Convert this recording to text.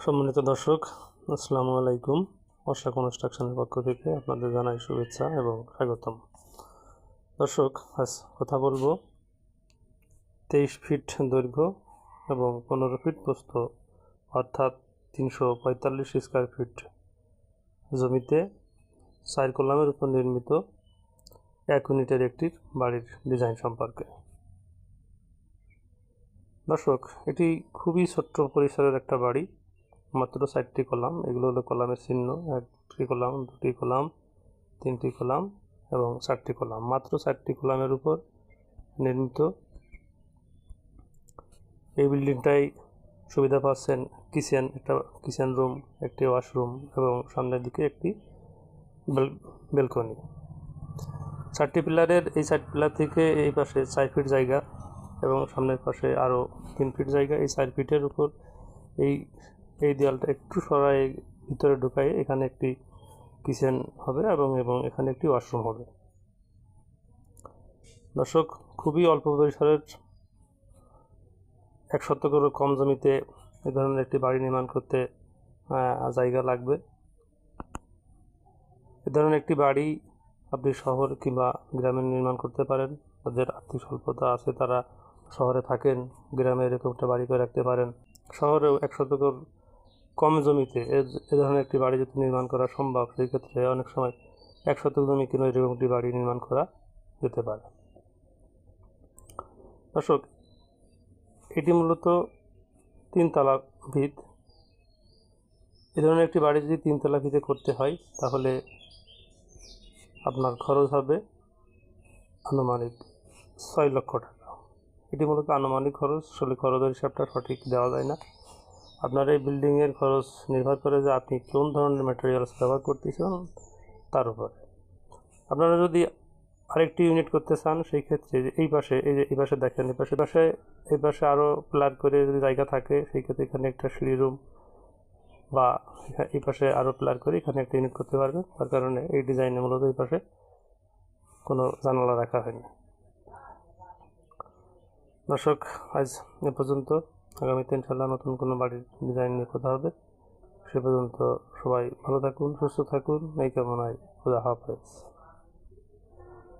সম্মানিত দর্শক, আসসালামু আলাইকুম। অর্ষা কনস্ট্রাকশনের পক্ষ থেকে আপনাদের জানাই শুভেচ্ছা এবং স্বাগতম। দর্শক, আজ কথা বলব তেইশ ফিট দৈর্ঘ্য এবং পনেরো ফিট প্রস্থ, অর্থাৎ তিনশো পঁয়তাল্লিশ স্কোয়ার ফিট জমিতে চার কলামের উপর নির্মিত এক ইউনিটের একটি বাড়ির ডিজাইন সম্পর্কে। দর্শক, এটি খুবই ছোট্ট পরিসরের একটা বাড়ি। মাত্র চারটি কলাম। এগুলো হলো কলামের চিহ্ন, একটি কলাম, দুটি কলাম, তিনটি কলাম এবং চারটি কলাম। মাত্র চারটি কলামের উপর নির্মিত এই বিল্ডিংটাই সুবিধা পাচ্ছেন কিচেন, একটা কিচেন রুম, একটি ওয়াশরুম এবং সামনের দিকে একটি বেলকনি। চারটি পিলারের এই চার পিলার থেকে এই পাশে চার ফিট জায়গা এবং সামনের পাশে আরও তিন ফিট জায়গা। এই চার ফিটের উপর এই এই দেওয়ালটা একটু সরাই ভিতরে ঢুকাই, এখানে একটি কিচেন হবে এবং এবং এখানে একটি ওয়াশরুম হবে। দর্শক, খুবই অল্প পরিসরের, এক শতকের কম জমিতে এ ধরনের একটি বাড়ি নির্মাণ করতে জায়গা লাগবে। এ ধরনের একটি বাড়ি আপনি শহর কিংবা গ্রামে নির্মাণ করতে পারেন। যাদের আর্থিক স্বল্পতা আছে, তারা শহরে থাকেন, গ্রামে এরকম একটা বাড়ি করে রাখতে পারেন। শহরেও এক শতকের কম জমিতে এ- ধরনের একটি বাড়ি যদি নির্মাণ করা সম্ভব, সেই ক্ষেত্রে অনেক সময় এক শতক জমি কিনে এরকম একটি বাড়ি নির্মাণ করা যেতে পারে। দর্শক, এটি মূলত তিনতলা ভিত এ ধরনের একটি বাড়ি যদি তিনতলা ভিতে করতে হয়, তাহলে আপনার খরচ হবে আনুমানিক ছয় লক্ষ টাকা। এটি মূলত আনুমানিক খরচ, আসলে খরচের হিসাবটা সঠিক দেওয়া যায় না। আপনার এই বিল্ডিংয়ের খরচ নির্ভর করে যে আপনি কোন ধরনের ম্যাটেরিয়ালস ব্যবহার করতেছেন তার উপরে। আপনারা যদি আরেকটি ইউনিট করতে চান, সেই ক্ষেত্রে এই পাশে, এই যে এই পাশে দেখেন, এই পাশে পাশে, এই পাশে আরও প্লার করে যদি জায়গা থাকে, সেই ক্ষেত্রে এখানে একটা সিঁড়ি রুম বা এই পাশে আরও প্লার করে এখানে একটা ইউনিট করতে পারবেন। তার কারণে এই ডিজাইনে মূলত এই পাশে কোনো জানালা রাখা হয়নি। দর্শক, আজ এ পর্যন্ত। আগামীতে ইনশাল্লাহ নতুন কোনো বাড়ির ডিজাইন নিয়ে কথা হবে। সে পর্যন্ত সবাই ভালো থাকুন, সুস্থ থাকুন। এই কামনায় খুদা হাফেজ।